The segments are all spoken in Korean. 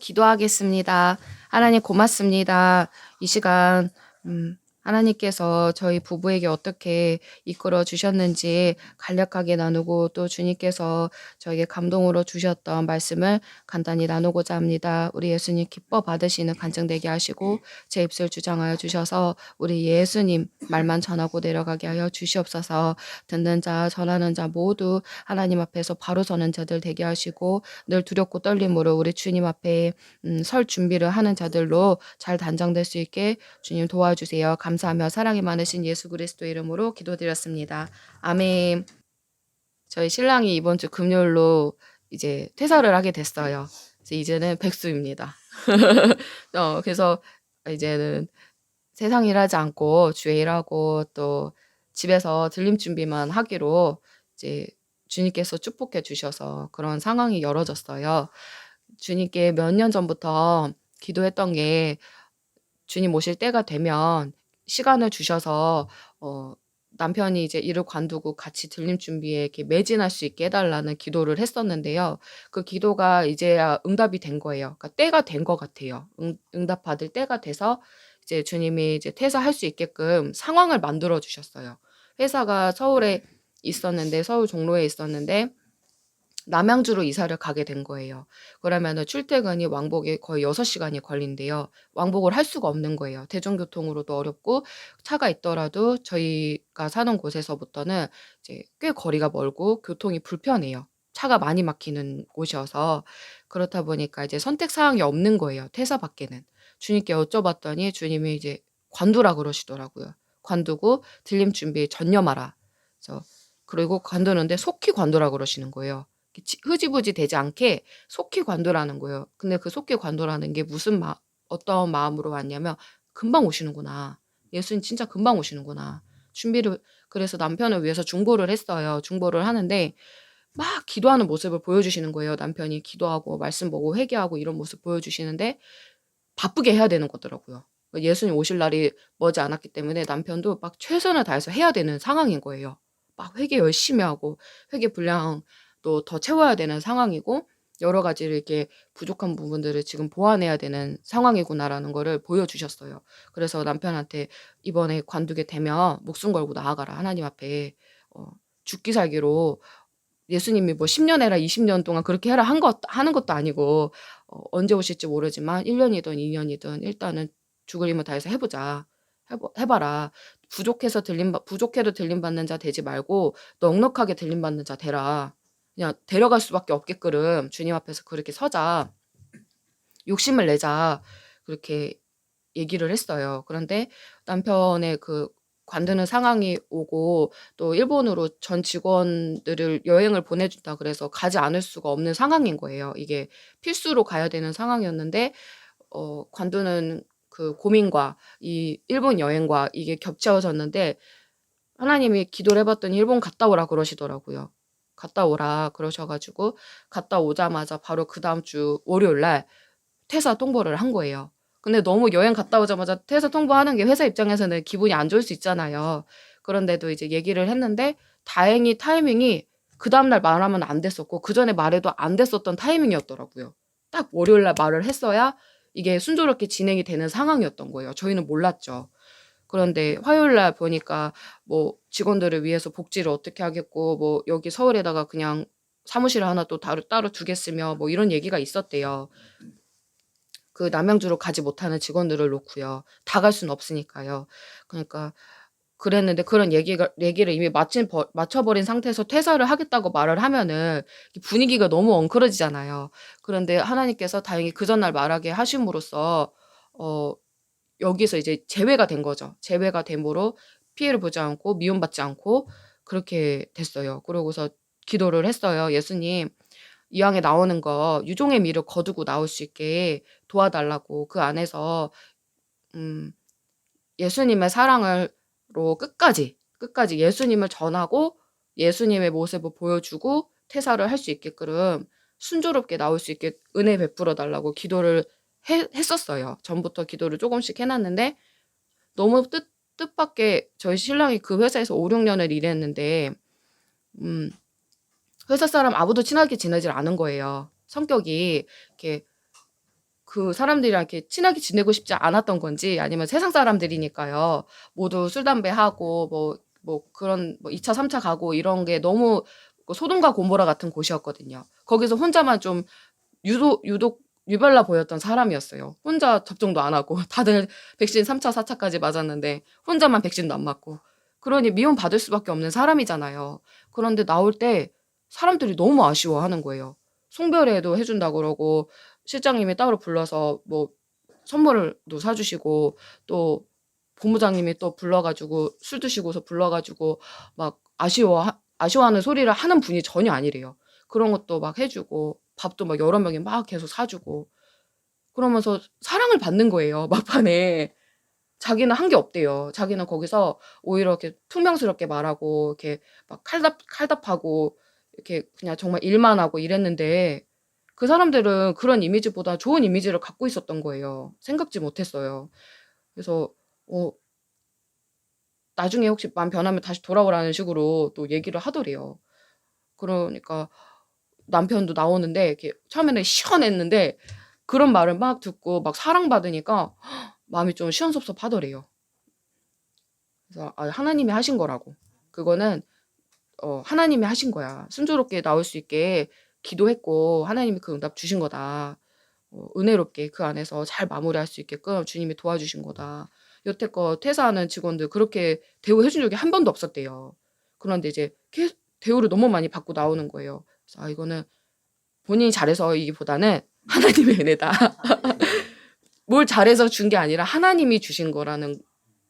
기도하겠습니다. 하나님 고맙습니다. 이 시간 음, 하나님께서 저희 부부에게 어떻게 이끌어 주셨는지 간략하게 나누고 또 주님께서 저에게 감동으로 주셨던 말씀을 간단히 나누고자 합니다. 우리 예수님 기뻐 받으시는 간증되게 하시고 제 입술 주장하여 주셔서 우리 예수님 말만 전하고 내려가게 하여 주시옵소서 듣는 자 전하는 자 모두 하나님 앞에서 바로 서는 자들 되게 하시고 늘 두렵고 떨림으로 우리 주님 앞에 음, 설 준비를 하는 자들로 잘 단장될 수 있게 주님 도와주세요. 감 사하며 사랑이 많으신 예수 그리스도 이름으로 기도드렸습니다. 아멘. 저희 신랑이 이번 주 금요일로 이제 퇴사를 하게 됐어요. 그래서 이제는 백수입니다. 어, 그래서 이제는 세상 일하지 않고 주에 일하고 또 집에서 들림 준비만 하기로 이제 주님께서 축복해 주셔서 그런 상황이 열어졌어요. 주님께 몇 년 전부터 기도했던 게 주님 오실 때가 되면 시간을 주셔서 어 남편이 이제 일을 관두고 같이 들림 준비에 이렇게 매진할 수 있게 해 달라는 기도를 했었는데요. 그 기도가 이제야 응답이 된 거예요. 그러니까 때가 된 것 같아요. 응 응답 받을 때가 돼서 이제 주님이 이제 퇴사할 수 있게끔 상황을 만들어 주셨어요. 회사가 서울에 있었는데 서울 종로에 있었는데 남양주로 이사를 가게 된 거예요. 그러면은 출퇴근이 왕복에 거의 6 시간이 걸린대요. 왕복을 할 수가 없는 거예요. 대중교통으로도 어렵고 차가 있더라도 저희가 사는 곳에서부터는 이제 꽤 거리가 멀고 교통이 불편해요. 차가 많이 막히는 곳이어서 그렇다 보니까 이제 선택 사항이 없는 거예요, 퇴사 밖에는. 주님께 여쭤봤더니 주님이 이제 관두라 그러시더라고요. 관두고 들림 준비에 전념하라. 그래서 그리고 관두는데 속히 관두라 그러시는 거예요. 지- 흐지부지 되지 않게 속히 관두라는 거예요. 근데 그 속히 관두라는 게 무슨 마, 어떤 마음으로 왔냐면 금방 오시는구나. 예수님 진짜 금방 오시는구나. 준비를 그래서 남편을 위해서 중보를 했어요. 중보를 하는데 막 기도하는 모습을 보여주시는 거예요. 남편이 기도하고 말씀 보고 회개하고 이런 모습 보여주시는데 바쁘게 해야 되는 거더라고요. 예수님 오실 날이 머지 않았기 때문에 남편도 막 최선을 다해서 해야 되는 상황인 거예요. 막 회개 열심히 하고 회개 분량 도더 채워야 되는 상황이고 여러 가지를 이렇게 부족한 부분들을 지금 보완해야 되는 상황이구나라는 거를 보여주셨어요. 그래서 남편한테 이번에 관두게 되면 목숨 걸고 나아가라 하나님 앞에 어, 죽기 살기로 예수님이 뭐 10년 해라 20년 동안 그렇게 해라 한 것, 하는 것도 아니고 어, 언제 오실지 모르지만 1년이든 2년이든 일단은 죽을 힘을 다해서 해보자. 해보, 해봐라. 부족해서 들림, 받- 부족해도 들림 받는 자 되지 말고 넉넉하게 들림 받는 자 되라. 그냥 데려갈 수밖에 없게끔 주님 앞에서 그렇게 서자. 욕심을 내자. 그렇게 얘기를 했어요. 그런데 남편의 그 관두는 상황이 오고 또 일본으로 전 직원들을 여행을 보내준다 그래서 가지 않을 수가 없는 상황인 거예요. 이게 필수로 가야 되는 상황이었는데 어, 관두는 그 고민과 이 일본 여행과 이게 겹쳐졌는데 하나님이 기도를 해봤더니 일본 갔다 오라 그러시더라고요. 갔다 오라 그러셔가지고 갔다 오자마자 바로 그 다음 주 월요일 날 퇴사 통보를 한 거예요. 근데 너무 여행 갔다 오자마자 퇴사 통보하는 게 회사 입장에서는 기분이 안 좋을 수 있잖아요. 그런데도 이제 얘기를 했는데 다행히 타이밍이 그 다음날 말하면 안 됐었고 그 전에 말해도 안 됐었던 타이밍이었더라고요. 딱 월요일 날 말을 했어야 이게 순조롭게 진행이 되는 상황이었던 거예요. 저희는 몰랐죠. 그런데 화요일 날 보니까 뭐 직원들을 위해서 복지를 어떻게 하겠고 뭐 여기 서울에다가 그냥 사무실을 하나 또 따로, 따로 두겠으며 뭐 이런 얘기가 있었대요. 그 남양주로 가지 못하는 직원들을 놓고요. 다 갈 수는 없으니까요. 그러니까 그랬는데 그런 얘기가 얘기를 이미 마친 버, 맞춰버린 상태에서 퇴사를 하겠다고 말을 하면은 이 분위기가 너무 엉클어지잖아요. 그런데 하나님께서 다행히 그 전날 말하게 하심으로써 어 여기서 이제 제외가 된 거죠. 제외가 됨으로 피해를 보지 않고 미움받지 않고 그렇게 됐어요. 그러고서 기도를 했어요. 예수님, 이왕에 나오는 거 유종의 미를 거두고 나올 수 있게 도와달라고 그 안에서 음, 예수님의 사랑을로 끝까지 끝까지 예수님을 전하고 예수님의 모습을 보여주고 퇴사를 할 수 있게끔 순조롭게 나올 수 있게 은혜 베풀어 달라고 기도를 해, 했었어요. 전부터 기도를 조금씩 해놨는데 너무 뜻 뜻밖의 저희 신랑이 그 회사에서 5, 6년을 일했는데 음, 회사 사람 아무도 친하게 지내질 않은 거예요. 성격이 이렇게 그 사람들이랑 이렇게 친하게 지내고 싶지 않았던 건지 아니면 세상 사람들이니까요. 모두 술 담배 하고 뭐 뭐 그런 뭐 2차 3차 가고 이런 게 너무 그 소돔과 고모라 같은 곳이었거든요. 거기서 혼자만 좀 유독 유독 유별나 보였던 사람이었어요. 혼자 접종도 안 하고 다들 백신 3차 4차까지 맞았는데 혼자만 백신도 안 맞고 그러니 미움 받을 수밖에 없는 사람이잖아요. 그런데 나올 때 사람들이 너무 아쉬워하는 거예요. 송별회도 해준다 그러고 실장님이 따로 불러서 뭐 선물도 사주시고 또 본부장님이 또 불러가지고 술 드시고서 불러가지고 막 아쉬워 아쉬워하는 소리를 하는 분이 전혀 아니래요. 그런 것도 막 해주고 밥도 막 여러 명이 막 계속 사주고 그러면서 사랑을 받는 거예요 막판에 자기는 한 게 없대요. 자기는 거기서 오히려 이렇게 퉁명스럽게 말하고 이렇게 막 칼답 칼답하고 이렇게 그냥 정말 일만 하고 이랬는데 그 사람들은 그런 이미지보다 좋은 이미지를 갖고 있었던 거예요. 생각지 못했어요. 그래서 어 나중에 혹시 마음 변하면 다시 돌아오라는 식으로 또 얘기를 하더래요. 그러니까 남편도 나오는데 이렇게 처음에는 시원했는데 그런 말을 막 듣고 막 사랑받으니까 마음이 좀 시원섭섭하더래요. 그래서 아, 하나님이 하신 거라고. 그거는 어, 하나님이 하신 거야. 순조롭게 나올 수 있게 기도했고 하나님이 그 응답 주신 거다. 어, 은혜롭게 그 안에서 잘 마무리할 수 있게끔 주님이 도와주신 거다. 여태껏 퇴사하는 직원들 그렇게 대우해 준 적이 한 번도 없었대요. 그런데 이제 계속 대우를 너무 많이 받고 나오는 거예요. 아 이거는 본인이 잘해서이기보다는 하나님의 은혜다. 뭘 잘해서 준 게 아니라 하나님이 주신 거라는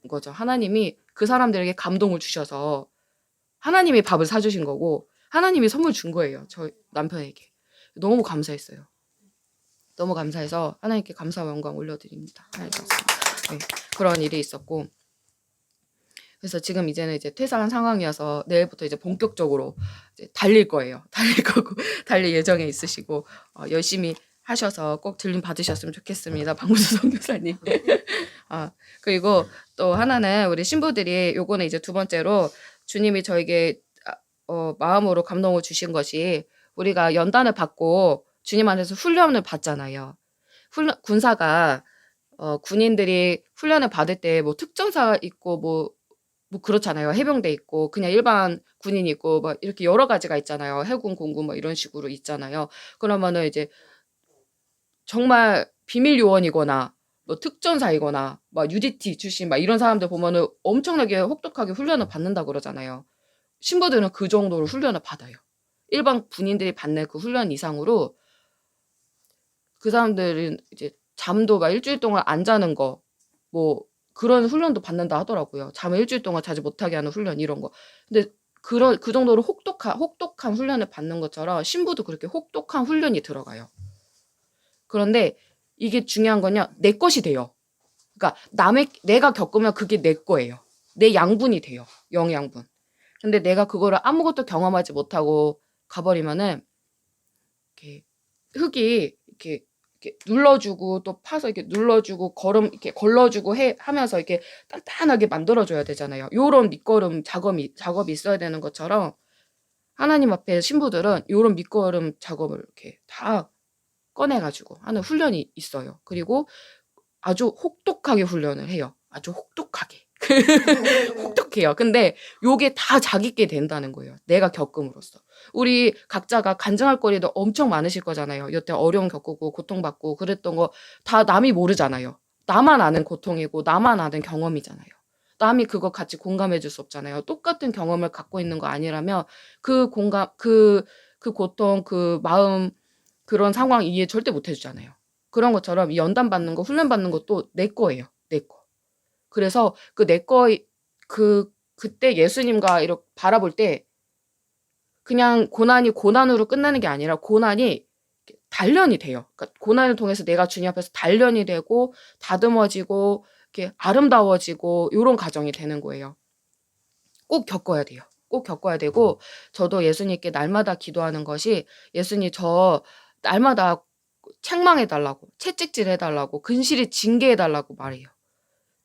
거죠. 하나님이 그 사람들에게 감동을 주셔서 하나님이 밥을 사주신 거고 하나님이 선물 준 거예요. 저 남편에게. 너무 감사했어요. 너무 감사해서 하나님께 감사와 영광 올려드립니다. 감사합니다. 네, 그런 일이 있었고 그래서 지금 이제는 이제 퇴사한 상황이어서 내일부터 이제 본격적으로 이제 달릴 거예요. 달릴 거고 달릴 예정에 있으시고 어, 열심히 하셔서 꼭 들림 받으셨으면 좋겠습니다. 방구수 선교사님. 아 그리고 또 하나는 우리 신부들이 요거는 이제 두 번째로 주님이 저에게 아, 어, 마음으로 감동을 주신 것이 우리가 연단을 받고 주님 안에서 훈련을 받잖아요. 훈련, 군사가 어, 군인들이 훈련을 받을 때 뭐 특전사 있고 뭐, 뭐 그렇잖아요. 해병대 있고 그냥 일반 군인 있고 막 이렇게 여러 가지가 있잖아요. 해군, 공군 뭐 이런 식으로 있잖아요. 그러면은 이제 정말 비밀 요원이거나 뭐 특전사이거나 막 UDT 출신 막 이런 사람들 보면은 엄청나게 혹독하게 훈련을 받는다 그러잖아요. 신부들은 그 정도로 훈련을 받아요. 일반 군인들이 받는 그 훈련 이상으로 그 사람들은 이제 잠도 막 일주일 동안 안 자는 거, 뭐 그런 훈련도 받는다 하더라고요. 잠을 일주일 동안 자지 못하게 하는 훈련 이런 거. 근데 그런 그 정도로 혹독한 혹독한 훈련을 받는 것처럼 신부도 그렇게 혹독한 훈련이 들어가요. 그런데 이게 중요한 건요. 내 것이 돼요. 그러니까 남의 내가 겪으면 그게 내 거예요. 내 양분이 돼요. 영양분. 근데 내가 그거를 아무것도 경험하지 못하고 가버리면은 이렇게 흙이 이렇게, 이렇게 눌러주고 또 파서 이렇게 눌러주고 걸음 이렇게 걸러주고 해 하면서 이렇게 단단하게 만들어줘야 되잖아요. 요런 밑거름 작업이 작업이 있어야 되는 것처럼 하나님 앞에 신부들은 요런 밑거름 작업을 이렇게 다 꺼내가지고 하는 훈련이 있어요. 그리고 아주 혹독하게 훈련을 해요. 아주 혹독하게. 혹독해요. 근데 요게 다 자기께 된다는 거예요. 내가 겪음으로써. 우리 각자가 간증할 거리도 엄청 많으실 거잖아요. 여태 어려움 겪고 고통받고 그랬던 거 다 남이 모르잖아요. 나만 아는 고통이고 나만 아는 경험이잖아요. 남이 그거 같이 공감해 줄 수 없잖아요. 똑같은 경험을 갖고 있는 거 아니라면 그 공감 그 그 고통 그 마음 그런 상황 이해 절대 못 해주잖아요. 그런 것처럼 연단 받는 거 훈련 받는 것도 내 거예요. 내 거. 그래서 그내거그 그때 예수님과 이렇게 바라볼 때 그냥 고난이 고난으로 끝나는 게 아니라 고난이 단련이 돼요. 그러니까 고난을 통해서 내가 주님 앞에서 단련이 되고 다듬어지고 이렇게 아름다워지고 이런 과정이 되는 거예요. 꼭 겪어야 돼요. 꼭 겪어야 되고 저도 예수님께 날마다 기도하는 것이 예수님 저 날마다 책망해 달라고 채찍질 해 달라고 근실이 징계해 달라고 말해요.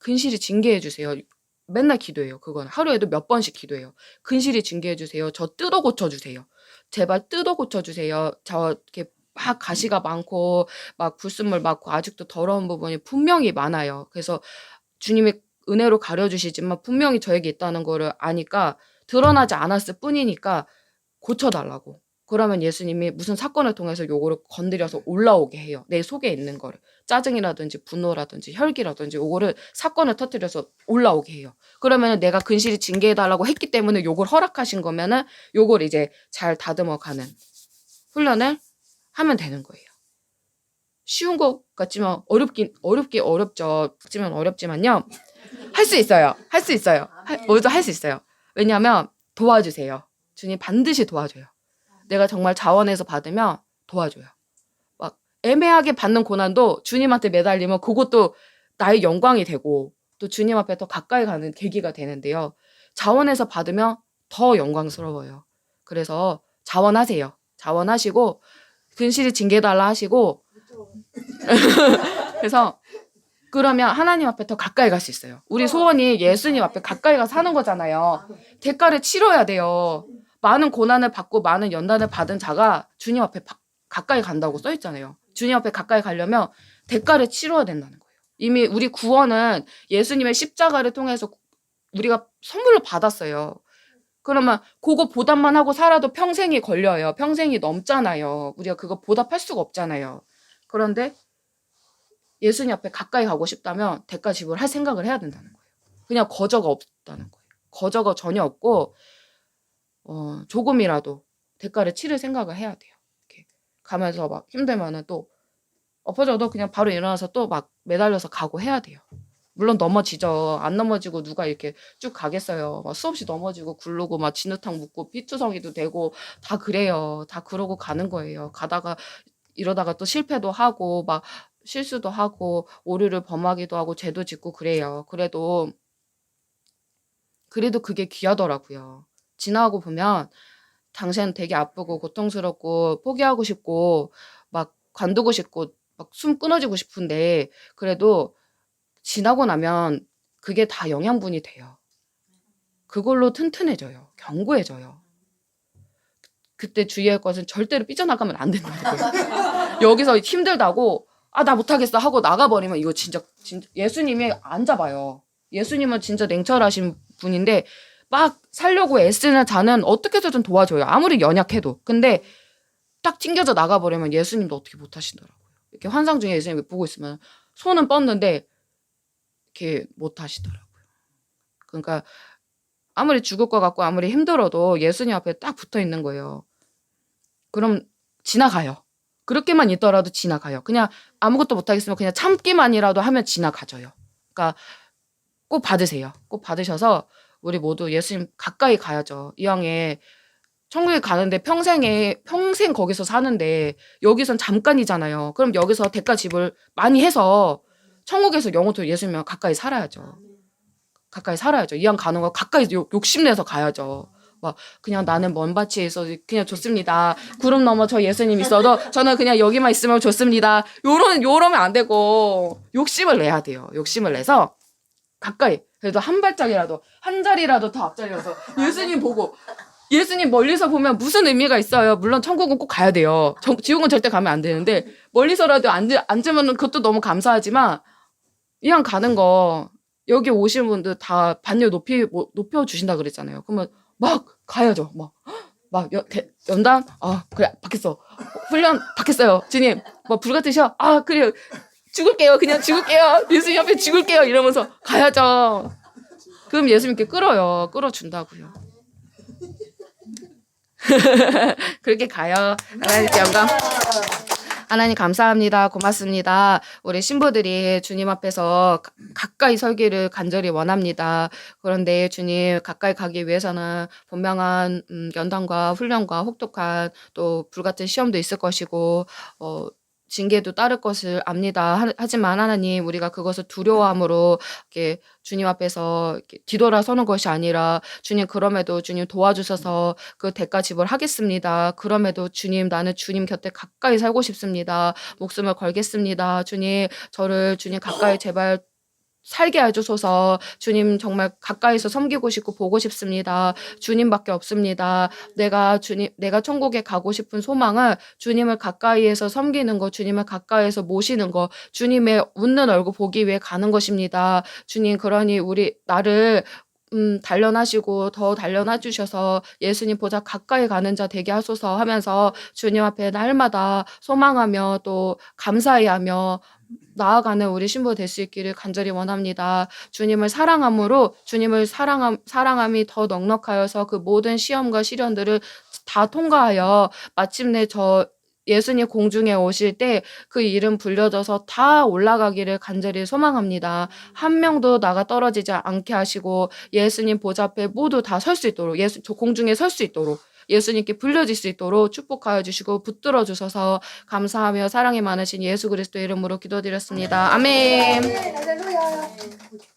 근실이 징계해 주세요. 맨날 기도해요. 그건 하루에도 몇 번씩 기도해요. 근실이 징계해 주세요. 저 뜯어 고쳐 주세요. 제발 뜯어 고쳐 주세요. 저 이렇게 막 가시가 많고 막 불순물 많고 아직도 더러운 부분이 분명히 많아요. 그래서 주님이 은혜로 가려 주시지만 분명히 저에게 있다는 거를 아니까 드러나지 않았을 뿐이니까 고쳐 달라고. 그러면 예수님이 무슨 사건을 통해서 요거를 건드려서 올라오게 해요. 내 속에 있는 거를. 짜증이라든지 분노라든지 혈기라든지 요거를 사건을 터뜨려서 올라오게 해요. 그러면 내가 근실이 징계해달라고 했기 때문에 요걸 허락하신 거면은 요걸 이제 잘 다듬어 가는 훈련을 하면 되는 거예요. 쉬운 것 같지만 어렵긴 어렵기 어렵죠. 하지만 어렵지만요. 할 수 있어요. 할 수 있어요. 할- 뭐든 할수 있어요. 왜냐하면 도와주세요. 주님 반드시 도와줘요. 내가 정말 자원해서 받으면 도와줘요. 막 애매하게 받는 고난도 주님한테 매달리면 그것도 나의 영광이 되고 또 주님 앞에 더 가까이 가는 계기가 되는데요. 자원해서 받으면 더 영광스러워요. 그래서 자원하세요. 자원하시고 근실이 징계달라 하시고 그래서 그러면 하나님 앞에 더 가까이 갈 수 있어요. 우리 소원이 예수님 앞에 가까이 가 사는 거잖아요. 대가를 치러야 돼요. 많은 고난을 받고 많은 연단을 받은 자가 주님 앞에 바- 가까이 간다고 써 있잖아요. 주님 앞에 가까이 가려면 대가를 치러야 된다는 거예요. 이미 우리 구원은 예수님의 십자가를 통해서 우리가 선물로 받았어요. 그러면 그거 보답만 하고 살아도 평생이 걸려요. 평생이 넘잖아요. 우리가 그거 보답할 수가 없잖아요. 그런데 예수님 앞에 가까이 가고 싶다면 대가 지불할 생각을 해야 된다는 거예요. 그냥 거저가 없다는 거예요. 거저가 전혀 없고 어, 조금이라도 대가를 치를 생각을 해야 돼요. 이렇게 가면서 막 힘들면은 또 엎어져도 그냥 바로 일어나서 또 막 매달려서 가고 해야 돼요. 물론 넘어지죠. 안 넘어지고 누가 이렇게 쭉 가겠어요. 막 수없이 넘어지고 굴르고 막 진흙탕 묻고 피투성이도 되고 다 그래요. 다 그러고 가는 거예요. 가다가 이러다가 또 실패도 하고 막 실수도 하고 오류를 범하기도 하고 죄도 짓고 그래요. 그래도 그래도 그게 귀하더라고요. 지나고 보면 당시엔 되게 아프고 고통스럽고 포기하고 싶고 막 관두고 싶고 막 숨 끊어지고 싶은데 그래도 지나고 나면 그게 다 영양분이 돼요. 그걸로 튼튼해져요. 견고해져요. 그때 주의할 것은 절대로 삐져나가면 안 된다는 거예요. 여기서 힘들다고 아 나 못하겠어 하고 나가버리면 이거 진짜, 진짜 예수님이 안 잡아요. 예수님은 진짜 냉철하신 분인데 막 살려고 애쓰는 자는 어떻게 해서든 도와줘요. 아무리 연약해도. 근데 딱 튕겨져 나가버리면 예수님도 어떻게 못 하시더라고요. 이렇게 환상 중에 예수님 보고 있으면 손은 뻗는데 이렇게 못 하시더라고요. 그러니까 아무리 죽을 것 같고 아무리 힘들어도 예수님 앞에 딱 붙어 있는 거예요. 그럼 지나가요. 그렇게만 있더라도 지나가요. 그냥 아무것도 못하겠으면 그냥 참기만이라도 하면 지나가져요. 그러니까 꼭 받으세요. 꼭 받으셔서 우리 모두 예수님 가까이 가야죠. 이왕에 천국에 가는데 평생에 평생 거기서 사는데 여기선 잠깐이잖아요. 그럼 여기서 대가 지불 많이 해서 천국에서 영원토록 예수님과 가까이 살아야죠. 가까이 살아야죠. 이왕 가는 거 가까이 욕- 욕심내서 가야죠. 막 그냥 나는 먼 있어 그냥 좋습니다. 구름 넘어 저 예수님 있어도 저는 그냥 여기만 있으면 좋습니다. 요런 요러면 안 되고 욕심을 내야 돼요. 욕심을 내서 가까이 그래도 한 발짝이라도 한 자리라도 더 앞자리여서 예수님 보고 예수님 멀리서 보면 무슨 의미가 있어요. 물론 천국은 꼭 가야 돼요. 정- 지옥은 절대 가면 안 되는데 멀리서라도 앉으, 앉으면 그것도 너무 감사하지만 이왕 가는 거 여기 오신 분들 다 반열 높이 뭐, 높여 주신다 그랬잖아요. 그러면 막 가야죠. 막 막 연단 아 그래 받겠어 훈련 받겠어요 주님 뭐 불같으셔 아 그래요 죽을게요. 그냥 죽을게요. 예수님 앞에 죽을게요. 이러면서 가야죠. 그럼 예수님께 끌어요. 끌어준다고요. 그렇게 가요. 하나님께 영광. 하나님 감사합니다. 고맙습니다. 우리 신부들이 주님 앞에서 가- 가까이 설기를 간절히 원합니다. 그런데 주님 가까이 가기 위해서는 분명한 음, 연단과 훈련과 혹독한 또 불같은 시험도 있을 것이고 어, 징계도 따를 것을 압니다. 하- 하지만 하나님 우리가 그것을 두려워함으로 이렇게 주님 앞에서 이렇게 뒤돌아서는 것이 아니라 주님 그럼에도 주님 도와주셔서 그 대가 지불하겠습니다. 그럼에도 주님 나는 주님 곁에 가까이 살고 싶습니다. 목숨을 걸겠습니다. 주님 저를 주님 가까이 제발 살게 해주소서 주님 정말 가까이서 섬기고 싶고 보고 싶습니다. 주님밖에 없습니다. 내가 주님 내가 천국에 가고 싶은 소망은 주님을 가까이에서 섬기는 거, 주님을 가까이에서 모시는 거, 주님의 웃는 얼굴 보기 위해 가는 것입니다. 주님 그러니 우리 나를 음, 단련하시고 더 단련해 주셔서 예수님 보자 가까이 가는 자 되게 하소서 하면서 주님 앞에 날마다 소망하며 또 감사해하며 나아가는 우리 신부 될 수 있기를 간절히 원합니다. 주님을 사랑함으로 주님을 사랑함 사랑함이 더 넉넉하여서 그 모든 시험과 시련들을 다 통과하여 마침내 저 예수님 공중에 오실 때 그 이름 불려져서 다 올라가기를 간절히 소망합니다. 한 명도 나가 떨어지지 않게 하시고 예수님 보좌 앞에 모두 다 설 수 있도록 예수 저 공중에 설 수 있도록 예수님께 불려질 수 있도록 축복하여 주시고 붙들어 주셔서 감사하며 사랑이 많으신 예수 그리스도 이름으로 기도드렸습니다. 아멘. 할렐루야.